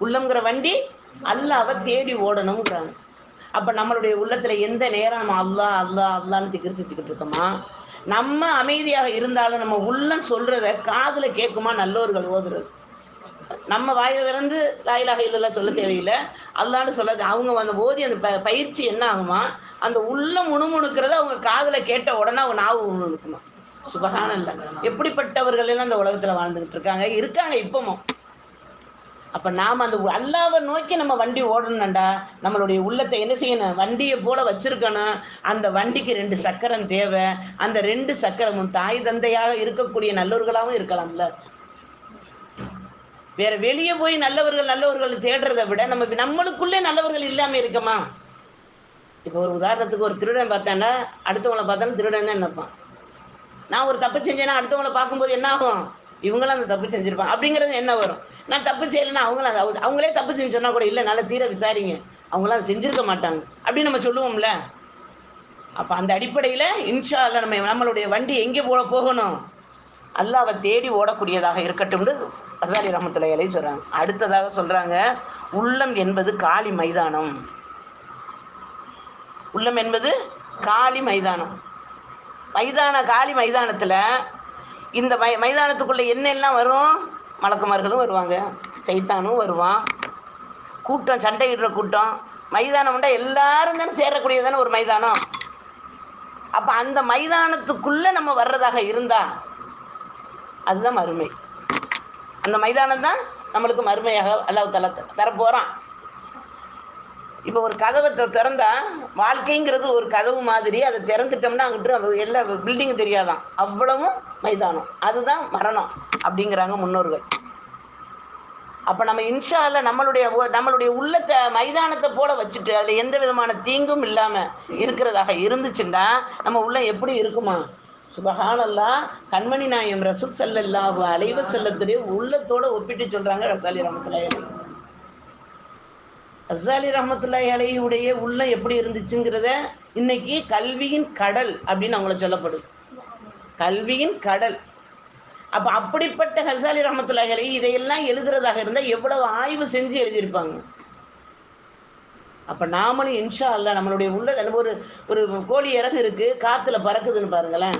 உள்ளங்கிற வண்டி அல்லாவை தேடி ஓடணுங்கிறாங்க அப்ப நம்மளுடைய உள்ளத்துல எந்த நேரம் நம்ம அல்லா அல்லா அல்லான்னு திக்கிரி செஞ்சுக்கிட்டு இருக்கோமா? நம்ம அமைதியாக இருந்தாலும் நம்ம உள்ளம் சொல்றத காதுல கேட்குமா நல்லவர்கள் ஓதுறது? நம்ம வாயில திறந்து லாயிலாக இல்லைல்ல சொல்ல தேவையில்லை. அல்லான்னு சொல்ல அவங்க அந்த ஓதி அந்த ப பயிற்சி என்ன ஆகுமா? அந்த உள்ளம் முணுமுணுக்கிறத அவங்க காதுல கேட்ட உடனே அவங்க நாவு முணுமுணுக்குமா சுபகானல்ல எப்படிப்பட்டவர்கள் எல்லாம் இந்த உலகத்துல வாழ்ந்துகிட்டு இருக்காங்க? இருக்காங்க இப்பவும். அப்ப நாம அந்த அல்லாவை நோக்கி நம்ம வண்டி ஓடணும்டா. நம்மளுடைய உள்ளத்தை என்ன செய்யணும்? வண்டியை போல வச்சிருக்கணும். அந்த வண்டிக்கு ரெண்டு சக்கரம் தேவை. அந்த ரெண்டு சக்கரமும் தாய் தந்தையாக இருக்கக்கூடிய நல்லவர்களாகவும் இருக்கலாம்ல. வேற வெளியே போய் நல்லவர்கள் நல்லவர்கள் தேடுறதை விட நம்ம நம்மளுக்குள்ளே நல்லவர்கள் இல்லாம இருக்கமா? இப்போ ஒரு உதாரணத்துக்கு ஒரு திருடன் பார்த்தேன்னா அடுத்தவங்கள பார்த்தாலும் திருடன் நினைப்பான். நான் ஒரு தப்பு செஞ்சேன்னா அடுத்தவங்கள பார்க்கும்போது என்ன ஆகும்? இவங்களும் அந்த தப்பு செஞ்சிருப்பான் அப்படிங்கிறது என்ன வரும்? நான் தப்பு செய்யலைன்னா அவங்களும் அதை அவங்க- அவங்களே தப்பு செஞ்சு சொன்னா கூட இல்லை நல்லா தீர விசாரிங்க. அவங்களாம் செஞ்சிருக்க மாட்டாங்க. அப்படின்னு நம்ம சொல்லுவோம்ல. அப்போ அந்த அடிப்படையில் இன்ஷா நம்ம நம்மளுடைய வண்டி எங்கே போல போகணும்? அல்லாவை தேடி ஓடக்கூடியதாக இருக்கட்டும்னு அசாரி ரஹமத்துல்லாஹி அலைஹி சொல்கிறாங்க அடுத்ததாக சொல்கிறாங்க உள்ளம் என்பது காளி மைதானம். உள்ளம் என்பது காளி மைதானம். மைதான காளி மைதானத்தில் இந்த மை மைதானத்துக்குள்ளே என்னெல்லாம் வரும்? மலக்குமார்களும் வருவாங்க. சைத்தானும் வருவான். கூட்டம் சண்டையிடுற கூட்டம். மைதானம்னா எல்லாரும் தானே சேரக்கூடியது தானே ஒரு மைதானம். அப்போ அந்த மைதானத்துக்குள்ளே நம்ம வர்றதாக இருந்தா அதுதான் மறுமை. அந்த மைதானம் தான் நம்மளுக்கு மறுமையாக அல்லாஹ் தல தரப்போகிறான் இப்போ ஒரு கதவை திறந்தா வாழ்க்கைங்கிறது ஒரு கதவு மாதிரி அதை திறந்துட்டோம்னா அங்கிட்டு எல்லா பில்டிங் தெரியாதான். அவ்வளவும் மைதானம். அதுதான் மரணம் அப்படிங்கிறாங்க முன்னோர்கள். அப்ப நம்ம இன்ஷா நம்மளுடைய நம்மளுடைய உள்ளத்தை மைதானத்தை போல வச்சுட்டு அதுல எந்த விதமான தீங்கும் இல்லாம இருக்கிறதாக இருந்துச்சுன்னா நம்ம உள்ள எப்படி இருக்குமா? சுபகானல்லா கண்மணி நாயம் ரசூல் செல்லல்லா அலைவ செல்லத்துடைய உள்ளத்தோட ஒப்பிட்டு சொல்றாங்க ரசாலி ரஹ்மத்துல்லாஹி அசாலி ரசாலி அலையுடைய உள்ள உள்ளம் எப்படி இருந்துச்சுங்கிறத இன்னைக்கு கல்வியின் கடல் அப்படின்னு அவங்கள சொல்லப்படுது. கல்வியின் கடல். அப்ப அப்படிப்பட்ட ஹசாலி ரஹமத்துல்லாஹி அலைஹி இதையெல்லாம் எழுதுறதாக இருந்தா எவ்வளவு ஆய்வு செஞ்சு எழுதியிருப்பாங்க. அப்ப நாமளும் இன்ஷா அல்ல நம்மளுடைய உள்ள ஒரு ஒரு கோழி இறகு இருக்கு காத்துல பறக்குதுன்னு பாருங்களேன்.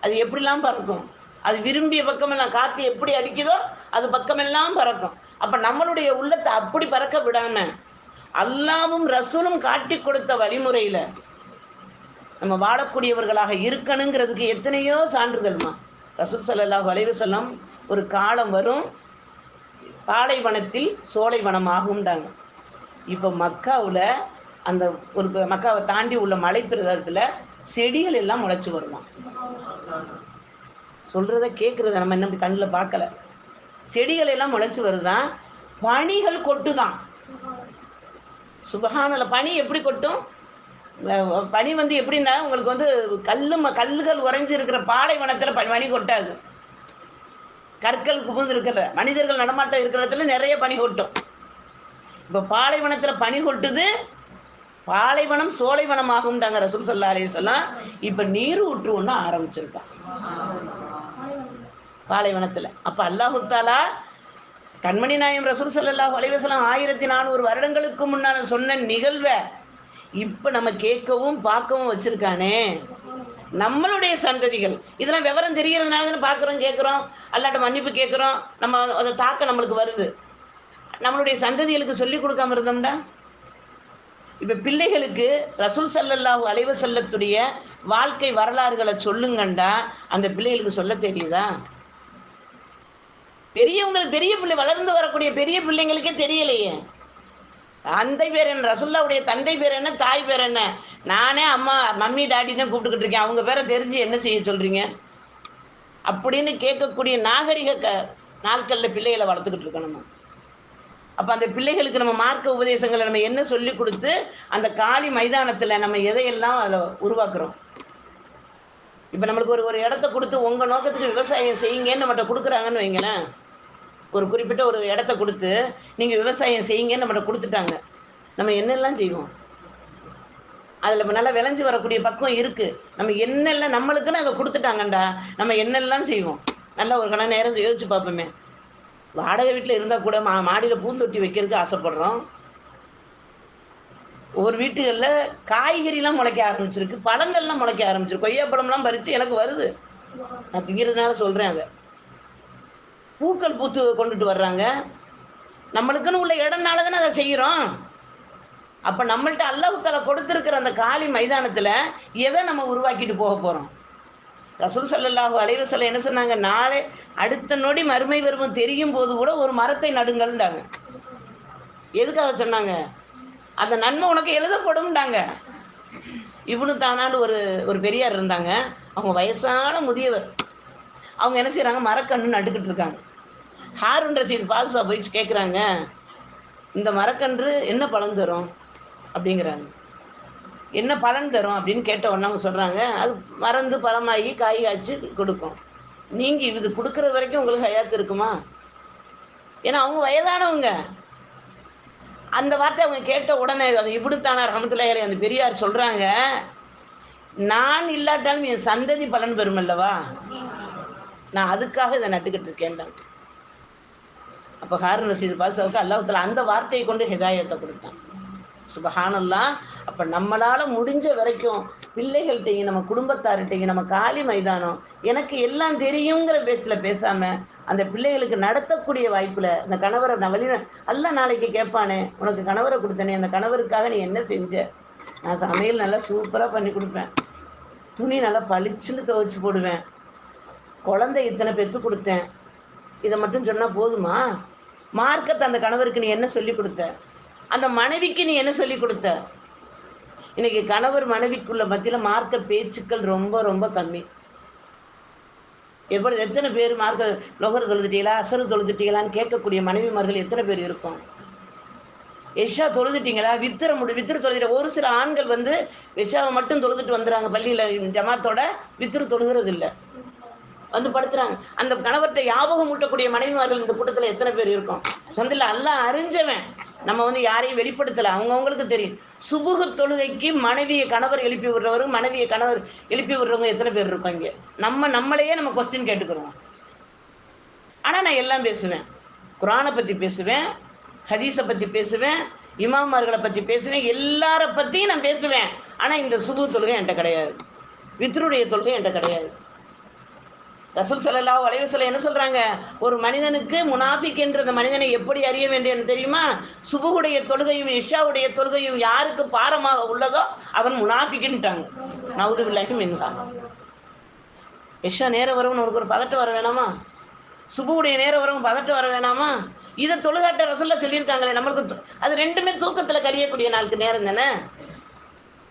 அது எப்படிலாம் பறக்கும்? அது விரும்பிய பக்கமெல்லாம் காத்து எப்படி அடிக்குதோ அது பக்கமெல்லாம் பறக்கும். அப்ப நம்மளுடைய உள்ளத்தை அப்படி பறக்க விடாம அல்லாவும் ரசூலும் காட்டி கொடுத்த வழிமுறையில நம்ம வாழக்கூடியவர்களாக இருக்கணுங்கிறதுக்கு எத்தனையோ சான்றிதழ்மா? ரசூல் சல்லாஹ் வளைவு செல்லம் ஒரு காலம் வரும் பாலைவனத்தில் சோலைவனம் ஆகும்டாங்க இப்போ மக்காவில் அந்த ஒரு மக்காவை தாண்டி உள்ள மலை பிரதேசத்தில் செடிகள் எல்லாம் முளைச்சி வருமாம் சொல்றத கேட்குறத நம்ம இன்னும் கண்ணில் பார்க்கல. செடிகள் எல்லாம் முளைச்சி வருதான் பனிகள் கொட்டுதான். சுபஹானல்ல பனி எப்படி கொட்டும்? பனி வந்து எப்படின்னா உங்களுக்கு வந்து கல்லு ம- கல்லுகள் உறைஞ்சு இருக்கிற பாலைவனத்துல பனி பனி கொட்டாது. கற்கள் குவிந்து இருக்கிற மனிதர்கள் நடமாட்டம் இருக்கிற இடத்துல நிறைய பனி கொட்டும். இப்போ பாலைவனத்துல பனி கொட்டுது பாலைவனம் சோலைவனம் ஆகும்டாங்க ரசூல் சல்லா சொல்லலாம் இப்போ நீர் ஊற்று ஒன்று ஆரம்பிச்சிருக்கான். பாலைவனத்தில் அப்போ அல்லாஹுத்தாலா கண்மணி நாயம் ரசூல் சல்லா அலைஹி ஆயிரத்தி நானூறு வருடங்களுக்கு முன்னால சொன்ன நிகழ்வை இப்போ நம்ம கேட்கவும் பார்க்கவும் வச்சிருக்கானே. நம்மளுடைய சந்ததிகள். இதெல்லாம் விவரம் தெரிகிறதுனால தானே பார்க்குறோம் கேட்குறோம். அல்லாட்ட மன்னிப்பு கேட்குறோம். நம்ம அந்த தாக்கம் நம்மளுக்கு வருது. நம்மளுடைய சந்ததிகளுக்கு சொல்லி கொடுக்காம இருந்தோம்டா. இப்போ பிள்ளைகளுக்கு ரசூல் ஸல்லல்லாஹு அலைவு செல்லத்துடைய வாழ்க்கை வரலாறுகளை சொல்லுங்கண்டா. அந்த பிள்ளைகளுக்கு சொல்ல தெரியுதா? பெரியவங்களுக்கு பெரிய பிள்ளை வளர்ந்து வரக்கூடிய பெரிய பிள்ளைங்களுக்கே தெரியலையே. தந்தை பேர் என்ன? ரசுல்லாவுடைய தந்தை பேர் என்ன? தாய் பேர் என்ன? நானே அம்மா மம்மி டாடி தான் கூப்பிட்டுக்கிட்டு இருக்கேன். அவங்க பேரை தெரிஞ்சு என்ன செய்ய சொல்கிறீங்க அப்படின்னு கேட்கக்கூடிய நாகரிக க நாட்களில் பிள்ளைகளை வளர்த்துக்கிட்டு இருக்கோம் நம்ம. அப்போ அந்த பிள்ளைகளுக்கு நம்ம மார்க்க உபதேசங்களை நம்ம என்ன சொல்லி கொடுத்து அந்த காலி மைதானத்தில் நம்ம எதையெல்லாம் அதில் உருவாக்குறோம்? இப்போ நம்மளுக்கு ஒரு ஒரு இடத்த கொடுத்து உங்கள் நோக்கத்துக்கு விவசாயம் செய்யுங்கன்னு நம்மகிட்ட கொடுக்குறாங்கன்னு வைங்களேன். ஒரு குறிப்பிட்ட ஒரு இடத்த கொடுத்து நீங்க விவசாயம் செய்யுங்கன்னு நம்மகிட்ட கொடுத்துட்டாங்க. நம்ம என்னெல்லாம் செய்வோம்? அதில் இப்போ நல்லா விளைஞ்சு வரக்கூடிய பக்குவம் இருக்கு. நம்ம என்னெல்லாம் நம்மளுக்குன்னு அதை கொடுத்துட்டாங்கண்டா நம்ம என்னெல்லாம் செய்வோம்? நல்லா ஒரு கண நேரம் யோசிச்சு பார்ப்போமே. வாடகை வீட்டில் இருந்தால் கூட மா மாடியில் பூந்தொட்டி வைக்கிறதுக்கு ஆசைப்படுறோம். ஒரு வீட்டுகளில் காய்கறிலாம் முளைக்க ஆரம்பிச்சிருக்கு பழங்கள்லாம் முளைக்க ஆரம்பிச்சிருக்கு. கொய்யா பழம்லாம் பறித்து எனக்கு வருது. நான் திங்கிறதுனால சொல்கிறேன் அதை. பூக்கள் பூத்து கொண்டுட்டு வர்றாங்க. நம்மளுக்குன்னு உள்ள இடம்னால தானே அதை செய்கிறோம் அப்போ நம்மள்ட்ட அல்லாஹால கொடுத்துருக்கிற அந்த காலி மைதானத்தில் எதை நம்ம உருவாக்கிட்டு போக போகிறோம் ரசூல் சல்லாஹூ அலைவ சொல்ல என்ன சொன்னாங்க? நாளை அடுத்த நொடி மறுமை வருமம் தெரியும் போது கூட ஒரு மரத்தை நடுங்கள்ன்றாங்க. எதுக்காக சொன்னாங்க? அந்த நன்மை உனக்கு எழுதப்படும்டாங்க இவனு தானான்னு ஒரு ஒரு பெரியார் இருந்தாங்க. அவங்க வயசான முதியவர். அவங்க என்ன செய்கிறாங்க மரக்கண்ணு நட்டுக்கிட்டு இருக்காங்க. ஹாரூன் ரசீத் பாதுஷா போய் கேட்குறாங்க இந்த மரக்கன்று என்ன பலன் தரும்? அப்படிங்கிறாங்க. என்ன பலன் தரும் அப்படின்னு கேட்ட உடனே அவங்க சொல்கிறாங்க அது மறந்து பழமாகி காய் காய்ச்சி கொடுக்கும். நீங்கள் இது கொடுக்குற வரைக்கும் உங்களுக்கு ஹயாத்து இருக்குமா? ஏன்னா அவங்க வயதானவங்க. அந்த வார்த்தை அவங்க கேட்ட உடனே அது இப்படித்தானா ரமத்துலாயாரி அந்த பெரியார் சொல்கிறாங்க நான் இல்லாட்டாலும் என் சந்ததி பலன் பெறும் அல்லவா? நான் அதுக்காக இதை நட்டுக்கிட்டு இருக்கேன்டாங்க அப்போ ஹாரன் ரசீது பாசாவுக்கு அல்லாஹத்தில் அந்த வார்த்தையை கொண்டு ஹிதாயத்தை கொடுத்தான். சுபஹானல்லா அப்போ நம்மளால் முடிஞ்ச வரைக்கும் பிள்ளைகள்கிட்டையும் நம்ம குடும்பத்தார்கிட்டையும் நம்ம காலி மைதானம் எனக்கு எல்லாம் தெரியுங்கிற பேச்சில் பேசாமல் அந்த பிள்ளைகளுக்கு நடத்தக்கூடிய வாய்ப்பில் அந்த கணவரை நான் வழி அல்ல நாளைக்கு கேட்பானே உனக்கு கணவரை கொடுத்தனே அந்த கணவருக்காக நீ என்ன செஞ்ச? நான் சமையல் நல்லா சூப்பராக பண்ணி கொடுப்பேன். துணி நல்லா பளிச்சுன்னு துவைச்சு போடுவேன். குழந்தை இத்தனை பெற்று கொடுத்தேன். இதை மட்டும் சொன்னால் போதுமா? மார்க்கத்தை அந்த கணவருக்கு நீ என்ன சொல்லி கொடுத்த? அந்த மனைவிக்கு நீ என்ன சொல்லி கொடுத்த? இன்னைக்கு கணவர் மனைவிக்குள்ள மத்தியில் மார்க்க பேச்சுக்கள் ரொம்ப ரொம்ப கம்மி. எப்படி எத்தனை பேர் மார்க்க லொகர் தொழுதுட்டீங்களா அசரு தொழுதுட்டீங்களான்னு கேட்கக்கூடிய மனைவிமார்கள் எத்தனை பேர் இருக்கும்? எஷா தொழுதுட்டீங்களா? வித்திர முடி வித்திர தொழுகிற ஒரு சில ஆண்கள் வந்து எஷாவை மட்டும் தொழுதுட்டு வந்துடுறாங்க பள்ளியில் ஜமாத்தோட வித்திரு தொழுகிறது இல்லை வந்து படுத்துறாங்க. அந்த கணவர்கிட்ட ஞாபகம் ஊட்டக்கூடிய மனைவிமார்கள் இந்த கூட்டத்தில் எத்தனை பேர் இருக்கும்? சொந்தில் எல்லாம் அறிஞ்சவன். நம்ம வந்து யாரையும் வெளிப்படுத்தலை. அவங்கவுங்களுக்கு தெரியும். சுபுக தொழுகைக்கு மனைவியை கணவர் எழுப்பி விடுறவரும் மனைவியை கணவர் எழுப்பி விடுறவங்க எத்தனை பேர் இருக்கோம் இங்கே? நம்ம நம்மளையே நம்ம கொஸ்டின் கேட்டுக்கிறோம். ஆனால் நான் எல்லாம் பேசுவேன். குரானை பற்றி பேசுவேன் ஹதீஸை பற்றி பேசுவேன் இமாமார்களை பற்றி பேசுவேன் எல்லாரை பற்றியும் நான் பேசுவேன். ஆனால் இந்த சுபு தொழுகை என்கிட்ட கிடையாது. வித்ருடைய தொழுகை என்கிட்ட கிடையாது. ரசூல் சல்லா வலைவசல என்ன சொல்றாங்க? ஒரு மனிதனுக்கு முனாஃபிக் என்ற அந்த மனிதனை எப்படி அறிய வேண்டியன்னு தெரியுமா? சுபுகுடைய தொழுகையும் இஷாவுடைய தொழுகையும் யாருக்கு பாரமாக உள்ளதோ அவன் முனாஃபிக்குன்ட்டாங்க. நவுது பில்லாஹி மின்ஹா. இஷா நேரம் வரவன் உனக்கு ஒரு பதட்டம் வர வேணாமா? சுபுவுடைய நேரம் வரவன் பதட்டம் வர வேணாமா? இதை தொழுகாட்ட ரசூல்ல சொல்லியிருக்காங்களே நம்மளுக்கு அது ரெண்டுமே தூக்கத்தில் கழியக்கூடிய நாளுக்கு நேரம் தானே?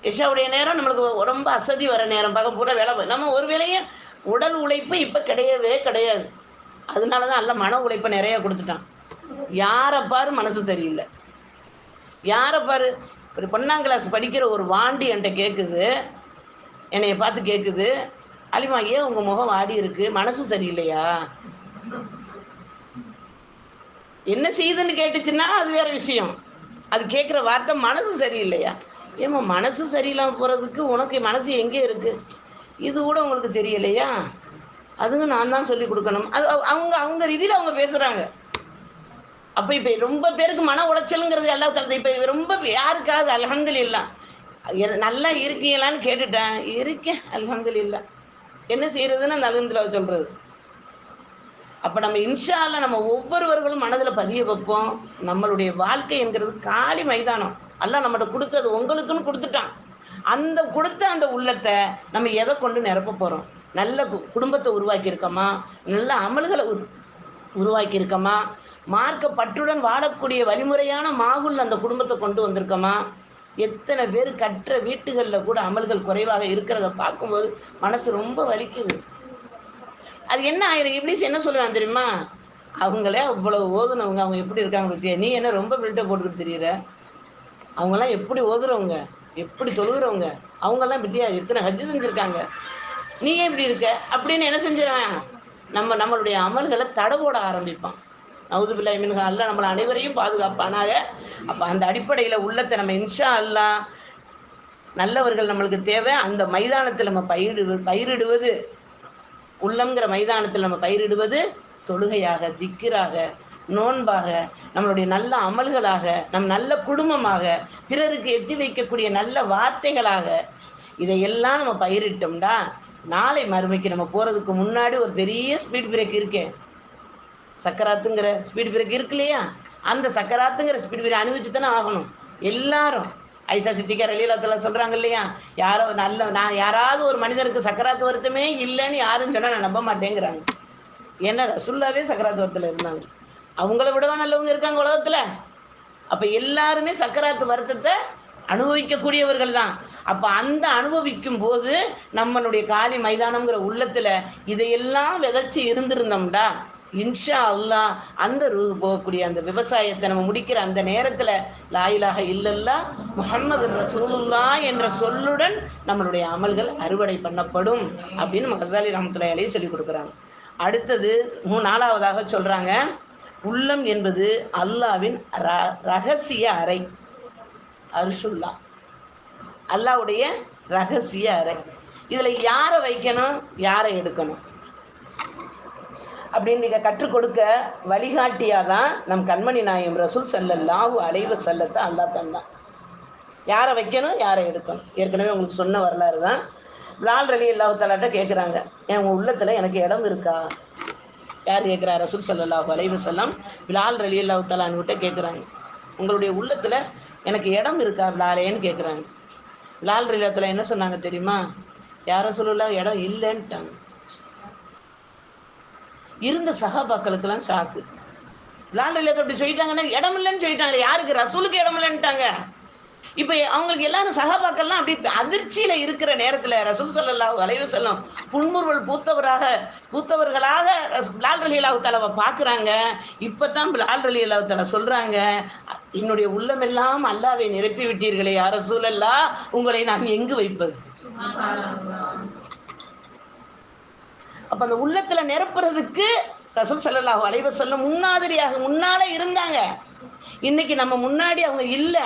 இஷாவுடைய நேரம் நம்மளுக்கு ரொம்ப அசதி வர நேரம் பகம் பூரா வேலை நம்ம ஒரு வேளையும் உடல் உழைப்பு இப்போ கிடையவே கிடையாது. அதனால தான் நல்ல மன உழைப்பை நிறைய கொடுத்துட்டான். யாரை பாரு மனசு சரியில்லை. யாரை பாரு? ஒரு பொன்னாம் கிளாஸ் படிக்கிற ஒரு வாண்டி என்கிட்ட கேட்குது என்னைய பார்த்து கேட்குது அலிமா ஏன் உங்கள் முகம் வாடி இருக்கு? மனசு சரியில்லையா? என்ன செய்யுதுன்னு கேட்டுச்சுன்னா அது வேற விஷயம். அது கேட்குற வார்த்தை மனசு சரியில்லையா? ஏம்மா மனசு சரியில்லாமல் போகிறதுக்கு உனக்கு மனசு எங்கே இருக்குது இது கூட உங்களுக்கு தெரியலையா? அதுங்க நான் தான் சொல்லி கொடுக்கணும். அது அவங்க அவங்க ரீதியில் அவங்க பேசுகிறாங்க அப்போ இப்போ ரொம்ப பேருக்கு மன உளைச்சலுங்கிறது எல்லா கலந்து இப்போ ரொம்ப யாருக்காவது அல்ஹம்துலில்லாஹ் எ- நல்லா இருக்கீங்களான்னு கேட்டுட்டேன். இருக்கேன் அல்ஹம்துலில்லாஹ் என்ன செய்யறதுன்னு அந்த அலகந்தில் சொல்கிறது அப்போ நம்ம இன்ஷா நம்ம ஒவ்வொருவர்களும் மனதில் பதிய வைப்போம். நம்மளுடைய வாழ்க்கை என்கிறது காலி மைதானம். அல்ல நம்மகிட்ட கொடுத்தது உங்களுக்குன்னு கொடுத்துட்டான். அந்த கொடுத்த அந்த உள்ளத்தை நம்ம எதை கொண்டு நிரப்ப போகிறோம் நல்ல கு- குடும்பத்தை உருவாக்கியிருக்கோமா? நல்ல அமல்களை உரு உருவாக்கியிருக்கோமா? மார்க்க பற்றுடன் வாழக்கூடிய வழிமுறையான மாகுல் அந்த குடும்பத்தை கொண்டு வந்திருக்கோமா? எத்தனை பேர் கற்ற வீட்டுகளில் கூட அமல்கள் குறைவாக இருக்கிறத பார்க்கும்போது மனசு ரொம்ப வலிக்குது. அது என்ன ஆயிரம் இப்ளீஸ் என்ன சொல்லுவான் தெரியுமா? அவங்களே அவ்வளோ ஓதுனவங்க அவங்க எப்படி இருக்காங்க பற்றியா நீ என்ன ரொம்ப பில்ட்டை போட்டுக்கிட்டு தெரியுற? அவங்களாம் எப்படி ஓதுறவங்க? எப்படி தொழுகிறவங்க? அவங்கெல்லாம் பத்தியா எத்தனை ஹஜ்ஜு செஞ்சுருக்காங்க. நீ ஏன் இப்படி இருக்க? அப்படின்னு என்ன செஞ்சிருவேன் நம்ம நம்மளுடைய அமல்களை தடை போட ஆரம்பிப்பான். நவுது பிள்ளை மின்ஹா அல்ல நம்மளை அனைவரையும் பாதுகாப்பானாக. அப்போ அந்த அடிப்படையில் உள்ளத்தை நம்ம இன்ஷா அல்லாஹ் நல்லவர்கள் நம்மளுக்கு தேவை. அந்த மைதானத்தில் நம்ம பயிரிடு பயிரிடுவது. உள்ளங்கிற மைதானத்தில் நம்ம பயிரிடுவது தொழுகையாக திக்கிராக நோன்பாக நம்மளுடைய நல்ல அமல்களாக நம் நல்ல குடும்பமாக பிறருக்கு எத்தி வைக்கக்கூடிய நல்ல வார்த்தைகளாக இதையெல்லாம் நம்ம பயிரிட்டோம்டா நாளை மறுமைக்கு நம்ம போகிறதுக்கு முன்னாடி ஒரு பெரிய ஸ்பீட் பிரேக் இருக்கேன் சக்கராத்துங்கிற ஸ்பீட் பிரேக் இருக்கு இல்லையா அந்த சக்கராத்துங்கிற ஸ்பீட் பிரேக் அனுபவிச்சு தானே ஆகணும். எல்லாரும் ஐசா சித்திகா ரலீலத்தில் சொல்கிறாங்க இல்லையா? யாரோ நல்ல நான் யாராவது ஒரு மனிதருக்கு சக்கராத்து வருத்தமே இல்லைன்னு யாரும் சொன்னால் நான் நம்ப மாட்டேங்கிறாங்க. ஏன்னா ரசுல்லாவே சக்கராத்து வருத்தில் இருந்தாங்க. அவங்கள விடவா நல்லவங்க இருக்காங்க உலகத்தில்? அப்போ எல்லாருமே சக்கராத்து வருத்தத்தை அனுபவிக்கக்கூடியவர்கள் தான் அப்போ அந்த அனுபவிக்கும் போது நம்மளுடைய காலி மைதானம்ங்கிற உள்ளத்துல இதையெல்லாம் விதைச்சு இருந்திருந்தோம்டா. இன்ஷா அல்லாஹ் அந்த ரூ போகக்கூடிய அந்த விவசாயத்தை நம்ம முடிக்கிற அந்த நேரத்தில் லாயிலாக இல்லல்லா முஹம்மது ரசூலுல்லா என்ற சொல்லுடன் நம்மளுடைய அமல்கள் அறுவடை பண்ணப்படும் அப்படின்னு மகசாலி கசாலி சொல்லி கொடுக்குறாங்க. அடுத்தது மூ நாலாவதாக சொல்கிறாங்க உள்ளம் என்பது அல்லாவின் ர- ரகசிய அறை. அரிசுல்லா. அல்லாவுடைய ரகசிய அறை. இதுல யாரை வைக்கணும்? யாரை எடுக்கணும்? அப்படின்னு நீங்க கற்றுக் கொடுக்க வழிகாட்டியாதான் நம் கண்மணி நாயம் ரசூல் செல்லல்லாஹு அலைஹி செல்லத்தை அல்லாஹ் தந்தான். யாரை வைக்கணும்? யாரை எடுக்கணும்? ஏற்கனவே உங்களுக்கு சொன்ன வரலாறு தான். லால் ரலி இல்லாத தாலாட்ட கேட்குறாங்க என் உள்ளத்தில் எனக்கு இடம் இருக்கா? யார் கேட்குறா ரசூல் ஸல்லல்லாஹு அலைவசல்லாம் வஸல்லம். பிலால் ரலி அல்லாஹு கேட்குறாங்க. உங்களுடைய உள்ளத்தில் எனக்கு இடம் இருக்கா பிலாலேன்னு கேட்குறாங்க. பிலால் ரலி அல்லாஹ் என்ன சொன்னாங்க தெரியுமா? யார சொல்லலாம் இடம் இல்லைன்ட்டாங்க. இருந்த சகாபாக்களுக்கெல்லாம் ஷாக்கு பிலால் ரலி அப்படி சொல்லிட்டாங்கன்னா இடம் இல்லைன்னு சொல்லிட்டாங்க யாருக்கு? ரசூலுக்கு இடம் இல்லைன்ட்டாங்க. இப்போ அவங்களுக்கு எல்லாரும் சகாபாக்கள்லாம் அப்படி அதிர்ச்சியில இருக்கிற நேரத்துல ரசூல் சல்லாஹூ அலைவு செல்லம் புன்முறுவல் பூத்தவராக பூத்தவர்களாக ரஸ்- பிலால் ரலி அல்லாஹு தாலாவை பார்க்குறாங்க இப்பதான் பிலால் ரலி அல்லாஹு தாலா சொல்றாங்க என்னுடைய உள்ளமெல்லாம் அல்லாவை நிரப்பி விட்டீர்களே யார சூழல்லா உங்களை நான் எங்கு வைப்பது? அப்ப அந்த உள்ளத்துல நிரப்புறதுக்கு ரசூல் சல்லாஹூ அலைஹி வஸல்லம் முன்னாதிரியாக முன்னாலே இருந்தாங்க. இன்னைக்கு நம்ம முன்னாடி அவங்க இல்லை.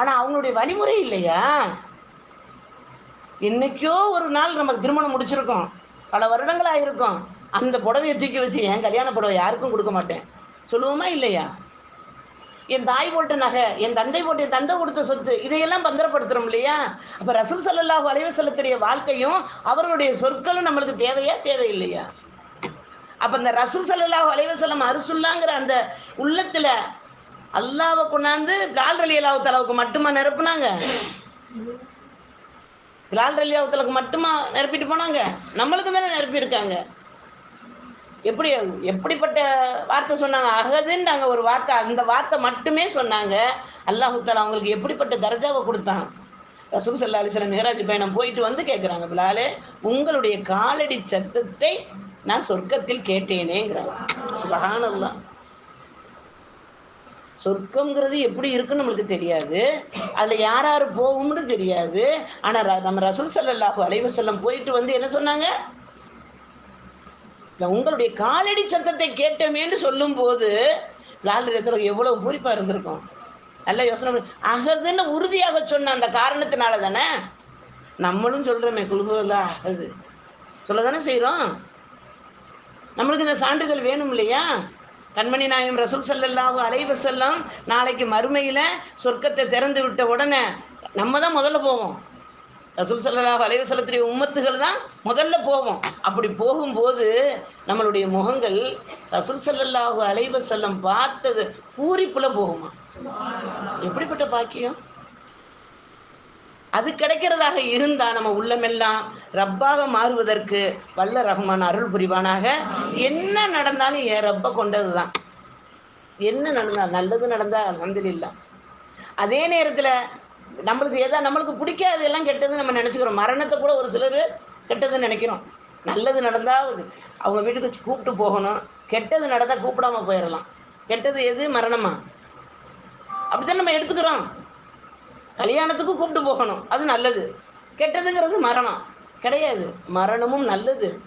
ஆனால் அவங்களுடைய வழிமுறை இல்லையா? என்னைக்கோ ஒரு நாள் நமக்கு திருமணம் முடிச்சிருக்கோம். பல வருடங்கள் இருக்கும் அந்த புடவையை தூக்கி வச்சு என் கல்யாண புடவை யாருக்கும் கொடுக்க மாட்டேன். சொல்லுவோமா இல்லையா? என் தாய் போட்ட நகை என் தந்தை போட்ட என் தந்தை கொடுத்த சொத்து இதையெல்லாம் பந்திரப்படுத்துறோம் இல்லையா? அப்போ ரசூல் ஸல்லல்லாஹு அலைஹி வஸல்லத்துடைய வாழ்க்கையும் அவர்களுடைய சொற்களும் நம்மளுக்கு தேவையா தேவையில்லையா? அப்போ இந்த ரசூல் ஸல்லல்லாஹு அலைஹி வஸல்லம் அரசுல்லாங்கிற அந்த உள்ளத்தில் அல்லாவை கொண்டாந்து பிலால் அலி அல்லாஹு தலாவுக்கு மட்டுமா நிரப்புனாங்க? பிலால் அலி அல்லாஹு தலாவுக்கு மட்டுமா நிரப்பிட்டு போனாங்க? நம்மளுக்கு தானே நிரப்பியிருக்காங்க. எப்படி எப்படிப்பட்ட வார்த்தை சொன்னாங்க? அகதுன்றாங்க ஒரு வார்த்தை. அந்த வார்த்தை மட்டுமே சொன்னாங்க. அல்லாஹு தாலா அவங்களுக்கு எப்படிப்பட்ட தர்ஜாவை கொடுத்தான்? ரசூல் சல்லா அலிஸ்லாம் மேராஜ் பயணம் போயிட்டு வந்து கேட்குறாங்க பிலாலே உங்களுடைய காலடி சத்தத்தை நான் சொர்க்கத்தில் கேட்டேனேங்கிறாங்க. சுபஹானல்லாஹ். சொர்க்கம்ங்கிறது எப்படி இருக்குன்னு நம்மளுக்கு தெரியாது. அதில் யார் யார் போகும்னு தெரியாது. ஆனால் நம்ம ரசூல் ஸல்லல்லாஹு அலைஹி செல்லம் போயிட்டு வந்து என்ன சொன்னாங்க? இல்லை உங்களுடைய காலடி சத்தத்தை கேட்டோமேன்னு சொல்லும்போது லால் இடத்துல எவ்வளவு பூரிப்பா இருந்திருக்கும். நல்ல யோசனை அகதுன்னு உறுதியாக சொன்ன அந்த காரணத்தினால தானே? நம்மளும் சொல்றோமே குழுகுல அகது சொல்ல தானே செய்கிறோம் நம்மளுக்கு இந்த சான்றிதழ் வேணும் இல்லையா? கண்மணி நாயம் ரசூல் ஸல்லல்லாஹு அலைஹி செல்லம் நாளைக்கு மறுமையில் சொர்க்கத்தை திறந்து விட்ட உடனே நம்ம தான் முதல்ல போவோம். ரசூல் ஸல்லல்லாஹு அலைஹி செல்லத்துடைய உம்மத்துகள் தான் முதல்ல போவோம். அப்படி போகும்போது நம்மளுடைய முகங்கள் ரசூல் செல்லல்லாவு அலைஹி பார்த்தது பூரிப்புல போகுமா? எப்படிப்பட்ட பாக்கியம்? அது கிடைக்கிறதாக இருந்தா நம்ம உள்ளமெல்லாம் ரப்பாக மாறுவதற்கு வல்ல ரஹ்மான் அருள் புரிவானாக. என்ன நடந்தாலும் என் ரப்ப கொண்டதுதான். என்ன நடந்தா? நல்லது நடந்தா அல்ஹம்துலில்லாஹ் அதே நேரத்துல நம்மளுக்கு எதா நம்மளுக்கு பிடிக்காது எல்லாம் கெட்டது நம்ம நினைச்சுக்கிறோம். மரணத்தை கூட ஒரு சிலர் கெட்டதுன்னு நினைக்கிறோம். நல்லது நடந்தா அவங்க வீட்டுக்கு கூப்பிட்டு போகணும். கெட்டது நடந்தா கூப்பிடாம போயிடலாம் கெட்டது எது? மரணமா? அப்படித்தான் நம்ம எடுத்துக்கிறோம். கல்யாணத்துக்கு கூப்பிட்டு போகணும். அது நல்லது. கெட்டதுங்கிறது மரணம். கிடையாது. மரணமும் நல்லது.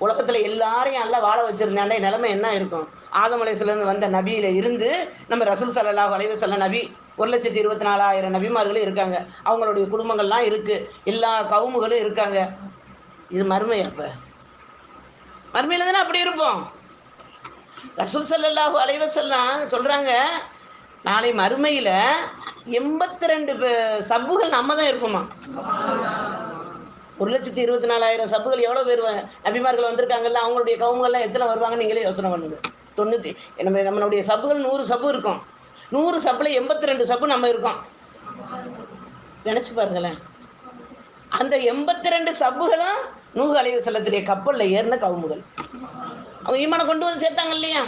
உலகத்துல எல்லாரையும் எல்லாம் வாழ வச்சிருந்தாண்டே நிலைமை என்ன இருக்கும்? ஆதமலைசிலேருந்து வந்த நபியில இருந்து நம்ம ரசூல் ஸல்லல்லாஹு அலைஹி நபி ஒரு லட்சத்தி இருபத்தி நாலாயிரம் நபிமார்களும் இருக்காங்க. அவங்களுடைய குடும்பங்கள்லாம் இருக்கு. எல்லா கவுமுகளும் இருக்காங்க. இது மறுமை அப்ப. மறுமையில தானே அப்படி இருப்போம்? ரசூல் சல்லாஹூ அலைவசல்லாம் சொல்றாங்க நாளை மறுமையில எண்பத்தி ரெண்டு சப்புகள் நம்ம தான் இருப்போமா ஒரு லட்சத்தி இருபத்தி நாலாயிரம் சப்புகள் எவ்வளோ பேர் நபிமார்கள் வந்திருக்காங்கல்ல அவங்களுடைய கவுங்கள்லாம் எத்தனை வருவாங்கன்னு நீங்களே யோசனை பண்ணுங்க. தொண்ணூற்றி நம்ம நம்மளுடைய சப்புகள் நூறு சப்பு இருக்கும். நூறு சப்பில் எண்பத்தி ரெண்டு சப்பு நம்ம இருக்கோம். நினச்சி பாருங்களேன். அந்த எண்பத்தி ரெண்டு சப்புகளும் நூகு அலைவு செல்லத்துடைய கப்பலில் ஏறின கவுமுகள். அவங்க ஈமானை கொண்டு வந்து சேர்த்தாங்க இல்லையா?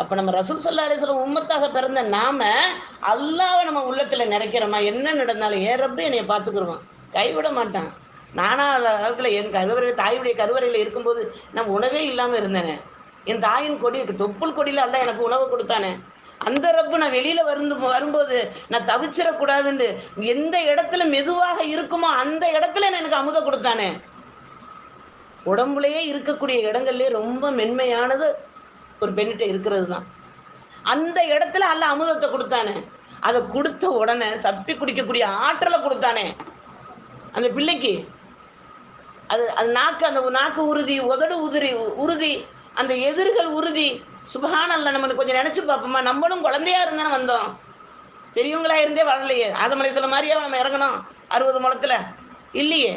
அப்போ நம்ம ரசூல் சல்லா சொல்ல உம்மத்தாக பிறந்த நாம அல்லாவை நம்ம உள்ளத்தில் நிறைக்கிறோமா? என்ன நடந்தாலும் ஏறப்ப என்னைய பார்த்துக்குருவான். கைவிட மாட்டான். நானா காலத்தில் என் கருவறை தாயுடைய கருவறையில் இருக்கும்போது நான் உணவே இல்லாமல் இருந்தேனே. என் தாயின் கொடி தொப்புள் கொடியில் அல்ல எனக்கு உணவு கொடுத்தானே. அந்த ரப்பு நான் வெளியில வந்து வரும்போது நான் தவிச்சிடக்கூடாதுன்னு எந்த இடத்துல மெதுவாக இருக்குமோ அந்த இடத்துல எனக்கு அமுத கொடுத்தானே. உடம்புலயே இருக்கக்கூடிய இடங்கள்லயே ரொம்ப மென்மையானது ஒரு பெண்ணிட்ட இருக்கிறது தான் அந்த இடத்துல அல்ல அமுதத்தை கொடுத்தானே. அதை கொடுத்த உடனே சப்பி குடிக்கக்கூடிய ஆற்றலை கொடுத்தானே. அந்த பிள்ளைக்கு. அது அது நாக்கு அந்த நாக்கு உறுதி உதடு உதிரி உறுதி அந்த எதிர்கள் உறுதி. சுபகானல்ல நம்ம கொஞ்சம் நினைச்சு பார்ப்போமா? நம்மளும் குழந்தையா இருந்தானே வந்தோம். பெரியவங்களா இருந்தே வரலையே ஆதமலை சொல்ல மாதிரியா நம்ம இறங்கணும்? அறுபது முளத்துல இல்லையே.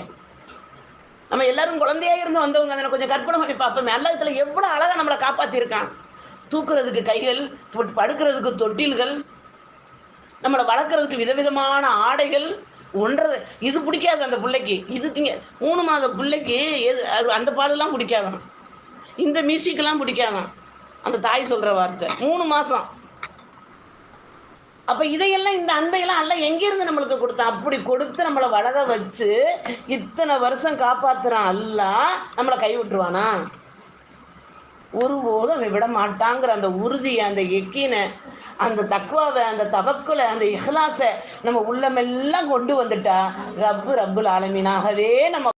நம்ம எல்லாரும் குழந்தையா இருந்து வந்தவங்க அதை கொஞ்சம் கற்பனை பண்ணி பார்ப்போமே. அல்லத்துல எவ்வளோ அழகா நம்மளை காப்பாத்திருக்கான். தூக்குறதுக்கு கைகள் தொட்- படுக்கிறதுக்கு தொட்டில்கள் நம்மளை வளர்க்குறதுக்கு விதவிதமான ஆடைகள் ஒன்றது இது பிடிக்காது அந்த பிள்ளைக்கு. இது திங்க மூணு மாத பிள்ளைக்கு எது அது அந்த பாலெல்லாம் பிடிக்காதான். இந்த மியூசிக்கெல்லாம் பிடிக்காதான். அந்த தாய் சொல்கிற வார்த்தை. மூணு மாதம் அப்ப இதையெல்லாம் இந்த அன்பையெல்லாம் அல்ல எங்கிருந்து நம்மளுக்கு கொடுத்தான் அப்படி கொடுத்து நம்மளை வளர வச்சு இத்தனை வருஷம் காப்பாத்துறான் அல்ல நம்மளை கை விட்டுருவானா ஒருபோதும் அவன் விட மாட்டாங்கிற அந்த உறுதியை அந்த எக்கினை அந்த தக்குவாவை அந்த தவக்குலை அந்த இஹ்லாசை நம்ம உள்ளமெல்லாம் கொண்டு வந்துட்டா ரப்பு ரப்புல் ஆலமீனாகவே நம்ம